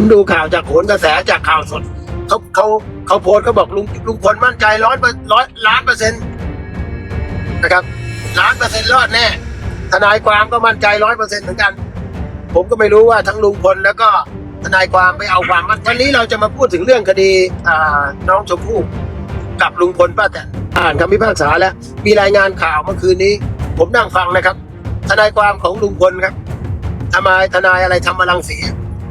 ผมดูข่าวจากโหนกระแสจากข่าวสดเขาเขาเขาโพสเขาบอกลุงลุงพลมั่นใจร้อยร้อยล้านเปอร์เซ็นต์นะครับล้านเปอร์เซ็นต์รอดแน่ทนายความก็มั่นใจร้อยเปอร์เซ็นต์เหมือนกัน ผมก็ไม่รู้ว่าทั้งลุงพลแล้วก็ทนายความไปเอาความมั่นวันนี้เราจะมาพูดถึงเรื่องคดีน้องชมพู่กับลุงพลป้าแตนอ่านคำพิพากษาแล้ว มีรายงานข่าวเมื่อคืนนี้ ผมนั่งฟังนะครับ ทนายความของลุงพลครับทนายทนายอะไรธรรมรังสี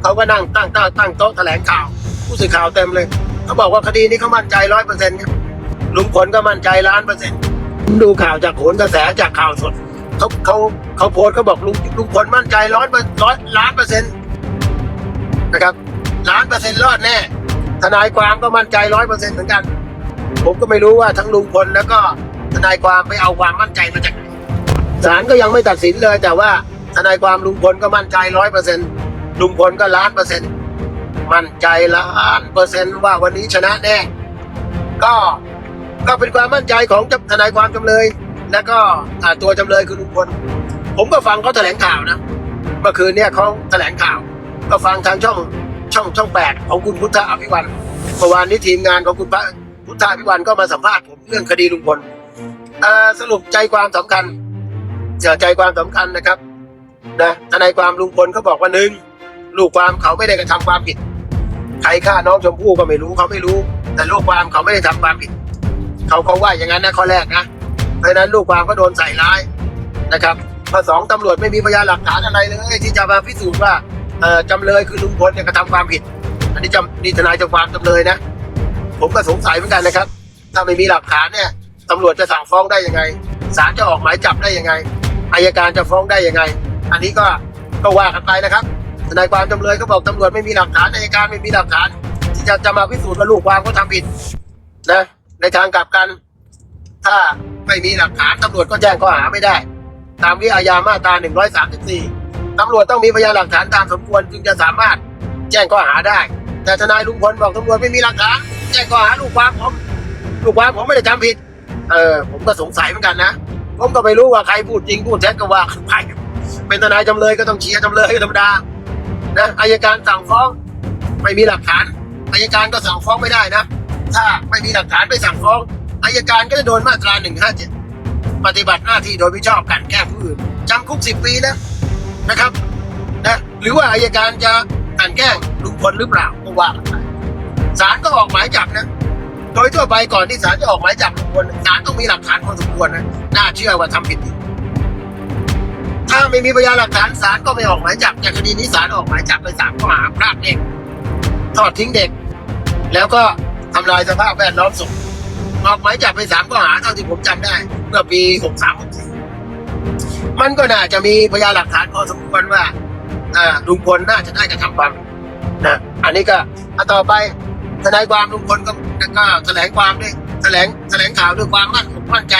เขาก็นั่งตั้งตั้งตั้งโต๊ะแถลงข่าว ผู้สื่อข่าวเต็มเลย เขาบอกว่าคดีนี้เขามั่นใจร้อยเปอร์เซ็นต์ครับลุงพลก็มั่นใจล้านเปอร์เซ็นต์ผมดูข่าวจากโหนกระแสจากข่าวสดเขาเขาเขาโพสต์เขาบอกลุงลุงพลมั่นใจร้อยร้อยล้านเปอร์เซ็นต์นะครับล้านเปอร์เซ็นต์รอดแน่ทนายความก็มั่นใจร้อยเปอร์เซ็นต์เหมือนกัน ผมก็ไม่รู้ว่าทั้งลุงพลแล้วก็ทนายความไปเอาความมั่นใจมาจากไหนศาลก็ยังไม่ตัดสินเลย แต่ว่าทนายความลุงพลก็มั่นใจร้อยเปอร์เซ็นต์ ลุงพลก็ล้านเปอร์เซ็นต์มั่นใจล้านเปอร์เซ็นต์ว่าวันนี้ชนะแน่ก็ก็เป็นความมั่นใจของจ้าทนายความจำเลย แล้วก็ตัวจำเลยคือลุงพลผมก็ฟังเขาแถลงข่าวนะเมื่อคืนเนี่ยเขาแถลงข่าว ก็ฟังทางช่องช่องช่องแปดของคุณพุทธอภิวันเมื่อวานนี้ทีมงานของคุณพระพุทธอภิวันก็มาสัมภาษณ์ผมเรื่องคดีลุงพลสรุปใจความสำคัญเสียใจความสำคัญนะครับนะทนายความลุงพลเขาบอกว่าหนึ่ง ลูกความเขาไม่ได้กระทำความผิด ใครฆ่าน้องชมพู่ก็ไม่รู้เขาไม่รู้ แต่ลูกความเขาไม่ได้ทำความผิด เขาเขาว่าอย่างนั้นนะข้อแรกนะเพราะนั้นลูกความก็โดนใส่ร้ายนะครับข้อสองตำรวจไม่มีพยานหลักฐานอะไรเลยที่จะมาพิสูจน์ว่าจำเลยคือลุงพลเนี่ยกระทำความผิด อันนี้จำนี่ทนายจะความจำเลยนะ ผมก็สงสัยเหมือนกันนะครับ ถ้าไม่มีหลักฐานเนี่ยตำรวจจะสั่งฟ้องได้ยังไงศาลจะออกหมายจับได้ยังไงอายการจะฟ้องได้ยังไง อันนี้ก็ก็ว่ากันไปนะครับ ทนายความจำเลยก็บอกตำรวจไม่มีหลักฐานอายการไม่มีหลักฐาน ที่จะจะมาพิสูจน์ว่าลูกความเขาทำผิดนะในทางกลับกัน ถ้าไม่มีหลักฐานตำรวจก็แจ้งข้อหาไม่ได้ ตามวิอาญามาตรา 134ตำรวจต้องมีพยานหลักฐานตามสมควรจึงจะสามารถแจ้งข้อหาได้ แต่ทนายลุงพลบอกตำรวจไม่มีหลักฐานแจ้งข้อหาลูกความผมลูกความผมไม่ได้ทำผิด เออผมก็สงสัยเหมือนกันนะผมก็ไม่รู้ว่าใครพูดจริงพูดเท็จก็ว่ากันเป็นทนายจำเลยก็ต้องเชียร์จำเลยธรรมดา นะอายการสั่งฟ้องไม่มีหลักฐานอายการก็สั่งฟ้องไม่ได้นะ ถ้าไม่มีหลักฐานไปสั่งฟ้องอายการก็จะโดนมาตรา157ปฏิบัติหน้าที่โดยมิชอบกันแกล้งผู้อื่นจำคุก10ปีนะนะครับนะหรือว่าอายการจะกันแกล้งลุงพลหรือเปล่าก็ว่ากันไปศาลก็ออกหมายจับนะ โดยทั่วไปก่อนที่ศาลจะออกหมายจับลุงพลศาลต้องมีหลักฐานพอสมควรนะน่าเชื่อว่าทำผิดจริง ถ้าไม่มีพยานหลักฐานศาลก็ไม่ออกหมายจับอย่างคดีนี้ศาลออกหมายจับไปสามข้อหาพรากเด็กทอดทิ้งเด็ก แล้วก็ทำลายสภาพแวดล้อมศพออกหมายจับไปสามข้อหาเท่าที่ผมจำได้เมื่อปีหกสามหกสี่มันก็น่าจะมีพยานหลักฐานพอสมควรว่าลุงพลน่าจะได้กระทำความนะอันนี้ก็อะต่อไปทนายความลุงพลก็ก็แถลงความด้วยแถลงแถลงข่าวด้วยความมั่นอกมั่นใจ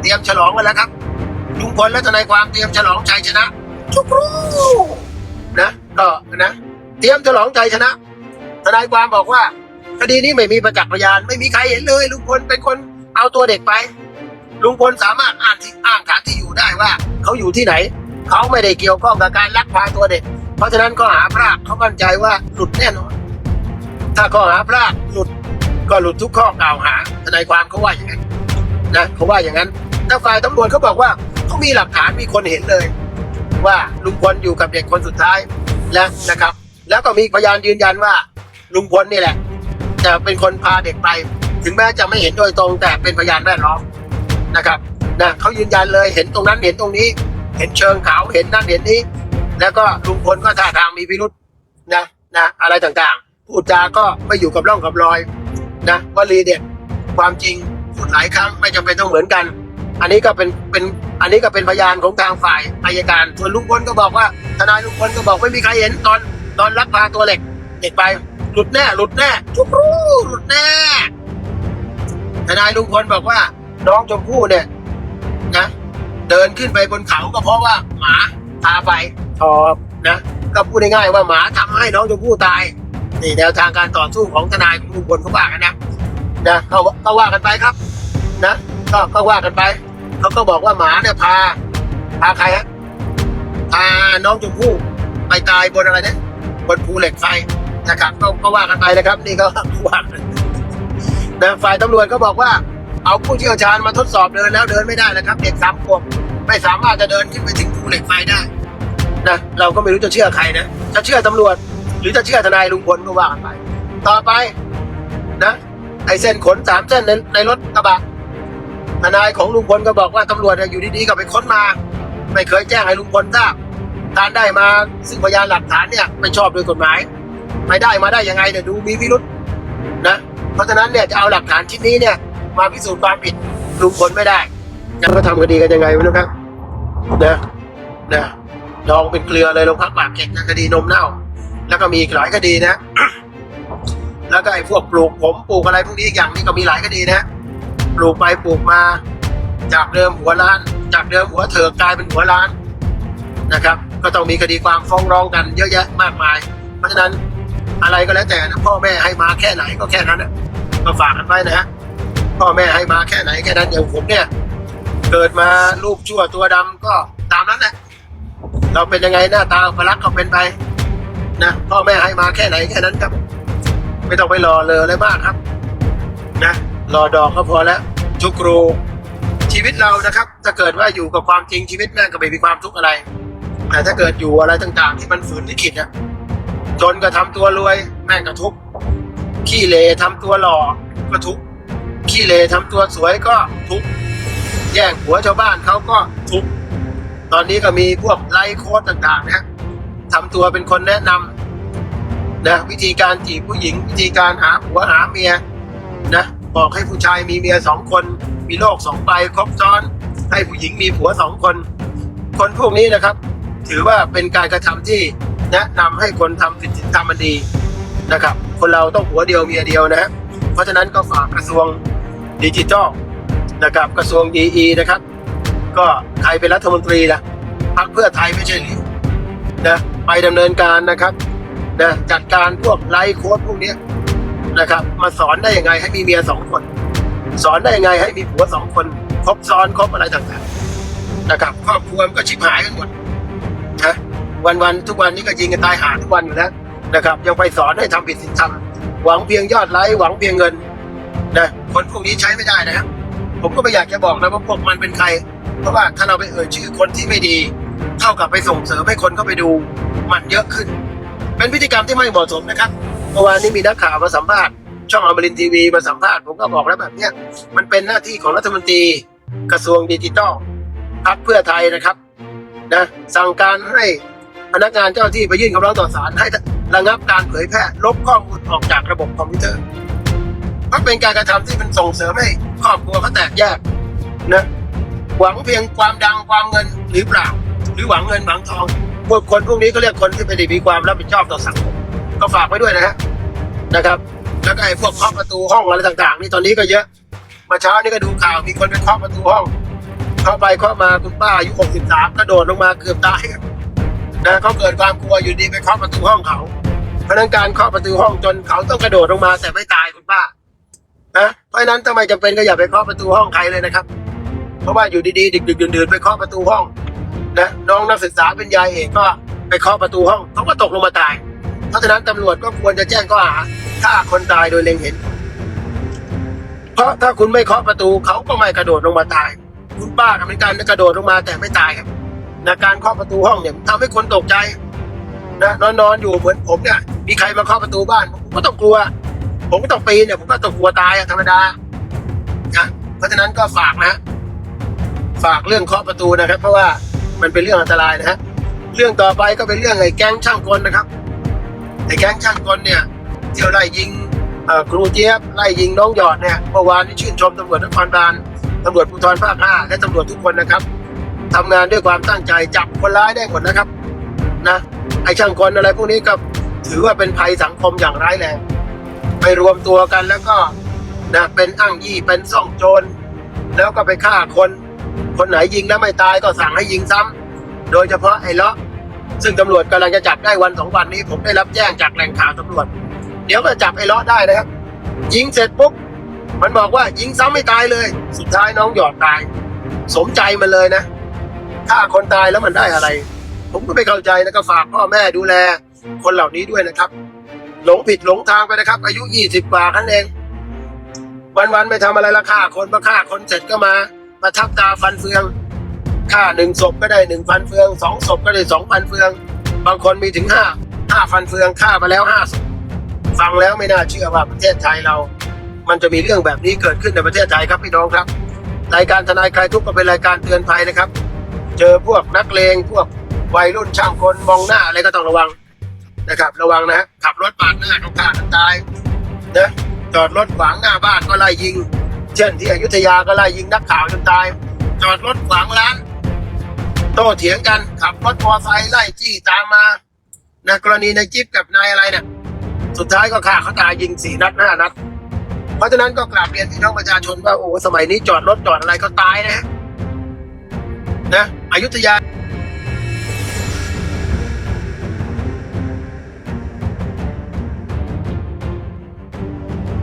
เตรียมฉลองกันแล้วครับ ลุงพลและทนายความเตรียมฉลองชัยชนะทุกรูนะก็นะ เตรียมฉลองชัยชนะ ทนายความบอกว่า คดีนี้ไม่มีประจักษ์พยาน ไม่มีใครเห็นเลย ลุงพลเป็นคนเอาตัวเด็กไป ลุงพลสามารถอ้างที่อ้างฐานที่อยู่ได้ว่า เขาอยู่ที่ไหน เขาไม่ได้เกี่ยวข้องกับการลักพาตัวเด็ก เพราะฉะนั้นข้อหาพรากเขามั่นใจว่าหลุดแน่นอน ถ้าข้อหาพรากหลุดก็หลุดทุกข้อกล่าวหาทนายความเขาว่าอย่างนั้นนะเขาว่าอย่างนั้นถ้าฝ่ายตำรวจเขาบอกว่า เขามีหลักฐานมีคนเห็นเลย ว่าลุงพลอยู่กับเด็กคนสุดท้ายแล้วนะครับ แล้วก็มีพยานยืนยันว่าลุงพลนี่แหละ จะเป็นคนพาเด็กไป ถึงแม้จะไม่เห็นโดยตรง แต่เป็นพยานแวดล้อมนะครับนะเขายืนยันเลยเห็นตรงนั้นเห็นตรงนี้ เห็นเชิงเขาเห็นนั่นเห็นนี้ แล้วก็ลุงพลก็ท่าทางมีพิรุษนะนะอะไรต่างๆพูดจาก็ไม่อยู่กับร่องกับรอยนะวลีเด็ดความจริงพูดหลายครั้งไม่จำเป็นต้องเหมือนกัน อันนี้ก็เป็นเป็น อันนี้ก็เป็นพยานของทางฝ่ายอายการส่วนลุงพลก็บอกว่า ทนายลุงพลก็บอกไม่มีใครเห็นตอนตอนลักพาตัวเหล็กเด็กไปหลุดแน่หลุดแน่ทุกรู้หลุดแน่ ทนายลุงพลบอกว่า น้องชมพู่เนี่ยนะเดินขึ้นไปบนเขาก็เพราะว่าหมาพาไปทอบนะก็พูดง่ายๆว่าหมาทำให้น้องชมพู่ตายนี่แนวทางการต่อสู้ของทนายของลุงพลเขาว่ากันนะนะเขาก็ว่ากันไปครับ นะก็ก็ว่ากันไป เขาก็บอกว่าหมาเนี่ยพา พาใครฮะพาน้องชมพู่ไปตายบนอะไรเนี่ยบนภูเหล็กไฟนะครับก็ก็ว่ากันไปนะครับ นี่ก็ว่ากันนะฝ่ายตำรวจก็บอกว่า เอาผู้เชี่ยวชาญมาทดสอบเดินแล้วเดินไม่ได้นะครับ เด็กสามขวบไม่สามารถจะเดินขึ้นไปถึงภูเหล็กไฟได้นะเราก็ไม่รู้จะเชื่อใครนะจะเชื่อตำรวจ หรือจะเชื่อทนายลุงพลก็ว่ากันไป ต่อไปนะไอเส้นขนสามเส้นในในรถกระบะ ทนายของลุงพลก็บอกว่าตำรวจเนี่ยอยู่ดีๆก็ไปค้นมา ไม่เคยแจ้งให้ลุงพลทราบการได้มาซึ่งพยานหลักฐานเนี่ยไม่ชอบโดยกฎหมาย ไม่ได้มาได้ยังไงเนี่ยดูมีพิรุษนะเพราะฉะนั้นเนี่ยจะเอาหลักฐานชิ้นนี้เนี่ย มาพิสูจน์ความผิดลุงพลไม่ได้งั้นก็ทำคดีกันยังไงวะนะครับนะนะดองเป็นเกลือเลยโรงพักปากเกร็ดนะคดีนมเน่า แล้วก็มีอีกหลายคดีนะ แล้วก็ไอ้พวกปลูกผมปลูกอะไรพวกนี้อย่างนี้ก็มีหลายคดีนะ ปลูกไปปลูกมา จากเดิมหัวล้าน จากเดิมหัวเถิกกลายเป็นหัวล้านนะครับ ก็ต้องมีคดีความฟ้องร้องกันเยอะแยะมากมาย เพราะฉะนั้นอะไรก็แล้วแต่นะพ่อแม่ให้มาแค่ไหนก็แค่นั้นนะก็ฝากกันไว้นะฮะพ่อแม่ให้มาแค่ไหนแค่นั้นอย่างผมเนี่ย เกิดมาลูกชั่วตัวดำก็ตามนั้นแหละเราเป็นยังไงหน้าตาพลักษ์ก็เป็นไปนะพ่อแม่ให้มาแค่ไหนแค่นั้นครับ ไม่ต้องไปรอเลยอะไรมากครับ นะ รอดอกก็พอแล้วทุกครูชีวิตเรานะครับ ถ้าเกิดว่าอยู่กับความจริงชีวิตแม่งก็ไม่มีความทุกข์อะไร แต่ถ้าเกิดอยู่อะไรต่างๆ ที่มันฝืนลิขิตอะจนก็ทำตัวรวยแม่งก็ทุกข์ขี้เลทำตัวหล่อก็ทุกข์ขี้เลทำตัวสวยก็ทุกข์แย่งหัวชาวบ้านเขาก็ทุกข์ตอนนี้ก็มีพวกไลฟ์โค้ดต่างๆนะทำตัวเป็นคนแนะนำนะวิธีการจีบผู้หญิง วิธีการหาผัวหาเมียนะ บอกให้ผู้ชายมีเมียสองคน มีโลกสองใบครบซ้อน ให้ผู้หญิงมีผัวสองคน คนพวกนี้นะครับ ถือว่าเป็นการกระทำที่แนะนำให้คนทำผิดศีลธรรมันดีนะครับ คนเราต้องผัวเดียวเมียเดียวนะฮะเพราะฉะนั้นก็ฝากกระทรวงดิจิทัลนะครับกระทรวงดีนะครับ ก็ใครเป็นรัฐมนตรีล่ะพรรคเพื่อไทยไม่ใช่หรือนะไปดำเนินการนะครับนะจัดการพวกไลฟ์โค้ดพวกนี้ นะครับ มาสอนได้ยังไงให้มีเมียสองคน สอนได้ยังไงให้มีผัวสองคน ครบซ้อนครบอะไรต่างๆนะครับครอบครัวมันก็ชิบหายกันหมดนะวันๆทุกวันนี้ก็ยิงกันตายหาทุกวันอยู่แล้วนะครับยังไปสอนให้ทำผิดศีลธรรมหวังเพียงยอดไลค์หวังเพียงเงินนะคนพวกนี้ใช้ไม่ได้นะครับผมก็ไม่อยากจะบอกนะว่าพวกมันเป็นใคร เพราะว่าถ้าเราไปเอ่ยชื่อคนที่ไม่ดี เท่ากับไปส่งเสริมให้คนเข้าไปดูมันเยอะขึ้น เป็นพฤติกรรมที่ไม่เหมาะสมนะครับ เมื่อวานนี้มีนักข่าวมาสัมภาษณ์ช่องอมรินทีวีมาสัมภาษณ์ผมก็บอกแล้วแบบเนี้ยมันเป็นหน้าที่ของรัฐมนตรีกระทรวงดิจิทัลพรรคเพื่อไทยนะครับนะสั่งการให้พนักงานเจ้าที่ไปยื่นคำร้องต่อศาลให้ระงับการเผยแพร่ลบข้อมูลออกจากระบบคอมพิวเตอร์เพราะเป็นการกระทำที่มันส่งเสริมให้ครอบครัวเขาแตกแยกนะหวังเพียงความดังความเงินหรือเปล่า หรือหวังเงินหวังทองพวกคนพวกนี้ก็เรียกคนที่ไม่ได้มีความรับผิดชอบต่อสังคม ก็ฝากไว้ด้วยนะฮะนะครับ แล้วก็ไอ้พวกเคาะประตูห้องอะไรต่างๆ นี่ตอนนี้ก็เยอะมาเช้านี่ก็ดูข่าวมีคนไปเคาะประตูห้อง เข้าไปเคาะมาคุณป้าอายุ63กระโดดลงมาเกือบตายนะเขาเกิดความกลัวอยู่ดีไปเคาะประตูห้องเขาพนักงานเคาะประตูห้องจนเขาต้องกระโดดลงมาแต่ไม่ตายคุณป้านะเพราะฉะนั้นทำไมจำเป็นก็อย่าไปเคาะประตูห้องใครเลยนะครับ เพราะว่าอยู่ดีๆดึกๆดื่นๆไปเคาะประตูห้องนะน้องนักศึกษาเป็นยายเอกก็ไปเคาะประตูห้องเขาก็ตกลงมาตาย เพราะฉะนั้นตำรวจก็ควรจะแจ้งข้อหาฆ่าคนตายโดยเล็งเห็น เพราะถ้าคุณไม่เคาะประตูเขาก็ไม่กระโดดลงมาตาย คุณป้ากับเป็นการกระโดดลงมาแต่ไม่ตายครับนะการเคาะประตูห้องเนี่ยทำให้คนตกใจนะนอนนอนอยู่เหมือนผมเนี่ยมีใครมาเคาะประตูบ้านผมก็ต้องกลัว ผมก็ต้องปีนเนี่ยผมก็ต้องกลัวตายธรรมดานะเพราะฉะนั้นก็ฝากนะ ฝากเรื่องเคาะประตูนะครับ เพราะว่ามันเป็นเรื่องอันตรายนะฮะเรื่องต่อไปก็เป็นเรื่องไอ้แก๊งช่างกลนะครับ ไอ้แก๊งช่างกลเนี่ยเที่ยวไล่ยิงครูเจี๊ยบไล่ยิงน้องหยอดเนี่ยเมื่อวานนี้ชื่นชมตำรวจนครบาลตำรวจภูธรภาคห้าและตำรวจทุกคนนะครับทำงานด้วยความตั้งใจจับคนร้ายได้หมดนะครับนะไอ้ช่างกลอะไรพวกนี้ก็ถือว่าเป็นภัยสังคมอย่างร้ายแรงไปรวมตัวกันแล้วก็นะเป็นอ้างยี่เป็นซ่องโจรแล้วก็ไปฆ่าคน คนไหนยิงแล้วไม่ตายก็สั่งให้ยิงซ้ำโดยเฉพาะไอ้เลาะ ซึ่งตำรวจกำลังจะจับได้วันสองวันนี้ ผมได้รับแจ้งจากแหล่งข่าวตำรวจ เดี๋ยวก็จับไอ้เลาะได้นะครับ ยิงเสร็จปุ๊บมันบอกว่ายิงซ้ำไม่ตายเลย สุดท้ายน้องหยอดตาย สมใจมันเลยนะฆ่าคนตายแล้วมันได้อะไร ผมก็ไม่เข้าใจนะก็ฝากพ่อแม่ดูแล คนเหล่านี้ด้วยนะครับ หลงผิดหลงทางไปนะครับ อายุยี่สิบกว่าคันเอง วันๆไม่ทำอะไรละฆ่าคนมาฆ่าคนเสร็จก็มา มาทับตาฟันเฟือง ฆ่าหนึ่งศพก็ได้หนึ่งฟันเฟืองสองศพก็ได้สองฟันเฟือง บางคนมีถึงห้าห้าฟันเฟืองฆ่ามาแล้วห้าศพฟังแล้วไม่น่าเชื่อว่าประเทศไทยเรา มันจะมีเรื่องแบบนี้เกิดขึ้นในประเทศไทยครับพี่น้องครับรายการทนายคลายทุกข์ก็เป็นรายการเตือนภัยนะครับ เจอพวกนักเลงพวกวัยรุ่นช่างคนมองหน้าอะไรก็ต้องระวังนะครับ ระวังนะฮะขับรถปาดหน้าเขาฆ่ากันตายนะจอดรถขวางหน้าบ้านก็ไล่ยิง เช่นที่อยุธยาก็ไล่ยิงนักข่าวจนตาย จอดรถขวางร้าน โต้เถียงกันขับรถมอเตอร์ไซค์ไล่จี้ตามมานะกรณีในจิ๊บกับนายอะไรเนี่ยสุดท้ายก็ฆ่าเขาตายยิงสี่นัดห้านัด เพราะฉะนั้นก็กราบเรียนพี่น้องประชาชนว่าโอ้สมัยนี้จอดรถจอดอะไรก็ตายนะนะอยุธยา